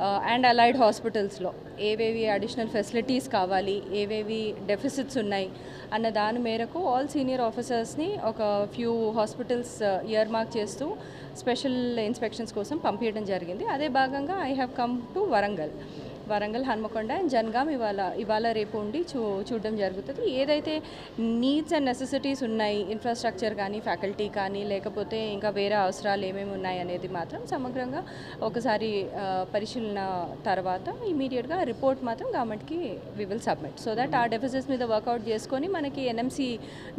And allied హాస్పిటల్స్లో ఏవేవి additional facilities కావాలి ఏవేవి డెఫిసిట్స్ ఉన్నాయి అన్న దాని మేరకు ఆల్ సీనియర్ ఆఫీసర్స్ని ఒక ఫ్యూ హాస్పిటల్స్ ఇయర్ మార్క్ చేస్తూ స్పెషల్ ఇన్స్పెక్షన్స్ కోసం పంపించడం జరిగింది. అదే భాగంగా I have come to Warangal Warangal Hanamkonda and Jangaon ఇవాళ ఇవాళ రేపు ఉండి చూ చూడడం జరుగుతుంది. ఏదైతే నీడ్స్ అండ్ నెసెసిటీస్ ఉన్నాయి ఇన్ఫ్రాస్ట్రక్చర్ కానీ ఫ్యాకల్టీ కానీ లేకపోతే ఇంకా వేరే అవసరాలు ఏమేమి ఉన్నాయి అనేది మాత్రం సమగ్రంగా ఒకసారి పరిశీలన తర్వాత ఇమీడియట్గా రిపోర్ట్ మాత్రం గవర్నమెంట్కి we will submit so that ఆ డెఫిసిట్స్ మీద వర్కౌట్ చేసుకొని మనకి ఎన్ఎంసీ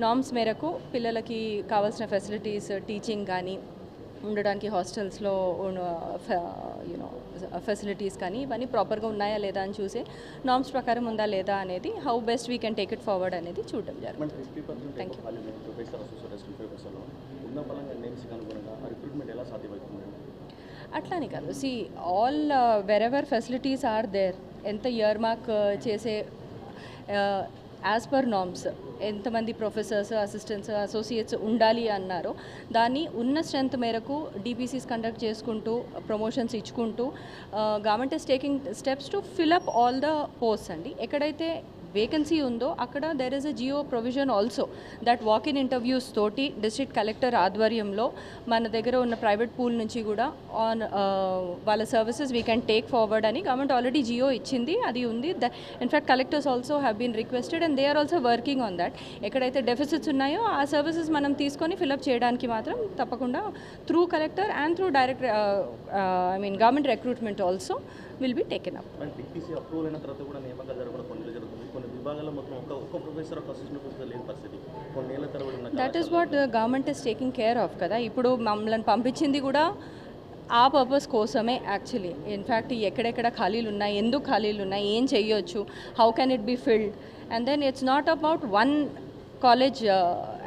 నామ్స్ మేరకు పిల్లలకి కావాల్సిన ఫెసిలిటీస్ టీచింగ్ కానీ ఉండడానికి హాస్టల్స్లో యూనో ఫెసిలిటీస్ కానీ ఇవన్నీ ప్రాపర్గా ఉన్నాయా లేదా అని చూసే నామ్స్ ప్రకారం ఉందా లేదా అనేది how best we can take it forward అనేది చూడడం జరుగుతుంది. అట్లానే కాదు. See all wherever facilities are there ఎంత ఇయర్ మార్క్ చేసే యాజ్ పర్ నామ్స్ ఎంతమంది ప్రొఫెసర్స్ అసిస్టెంట్స్ అసోసియేట్స్ ఉండాలి అన్నారో దాన్ని ఉన్న స్ట్రెంత్ మేరకు డిపిసిస్ కండక్ట్ చేసుకుంటూ ప్రమోషన్స్ ఇచ్చుకుంటూ government is taking steps to fill up all the post అండి. ఎక్కడైతే వేకెన్సీ ఉందో అక్కడ there is a GO provision also that walk in interviews తోటి డిస్ట్రిక్ట్ కలెక్టర్ ఆధ్వర్యంలో మన దగ్గర ఉన్న ప్రైవేట్ పూల్ నుంచి కూడా ఆన్ వాళ్ళ services we can take forward అని గవర్నమెంట్ ఆల్రెడీ జియో ఇచ్చింది అది ఉంది. The in fact collectors also have been requested and they are also working on that ఎక్కడైతే డెఫిసిట్స్ ఉన్నాయో ఆ సర్వీసెస్ మనం తీసుకొని ఫిలప్ చేయడానికి మాత్రం తప్పకుండా through collector and through direct I mean government recruitment also will be taken up తర్వాత మొత్తం ఒక్క ప్రొఫెసర్ ఒక అసిస్టెంట్ ప్రొఫెసర్ లేని పరిస్థితి. ఉన్న that is what government is taking care of కదా. ఇప్పుడు మమ్మల్ని పంపించింది కూడా ఆ పర్పస్ కోసమే యాక్చువల్లీ ఇన్ఫ్యాక్ట్ ఎక్కడెక్కడ ఖాళీలు ఉన్నాయి ఎందుకు ఖాళీలు ఉన్నాయి ఏం చెయ్యొచ్చు how can it be filled and then it's not about one college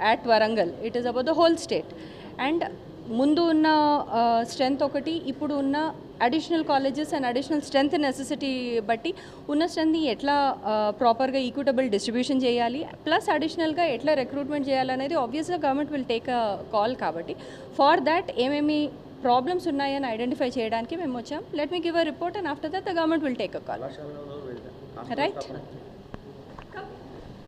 at Warangal it is about the whole state and ముందు ఉన్న స్ట్రెంగ్త్ ఒకటి ఇప్పుడు ఉన్న additional colleges and additional strength necessity బట్టి ఉన్న స్ట్రెంగ్త్ని ఎట్లా ప్రాపర్గా ఈక్విటబుల్ డిస్ట్రిబ్యూషన్ చేయాలి ప్లస్ అడిషనల్గా ఎట్లా రిక్రూట్మెంట్ చేయాలనేది ఆబ్వియస్గా government will take a call కాబట్టి. ఫార్ దాట్ ఏమేమి ప్రాబ్లమ్స్ ఉన్నాయని ఐడెంటిఫై చేయడానికి మేము వచ్చాం. Let me give a report and after that the government will take a call right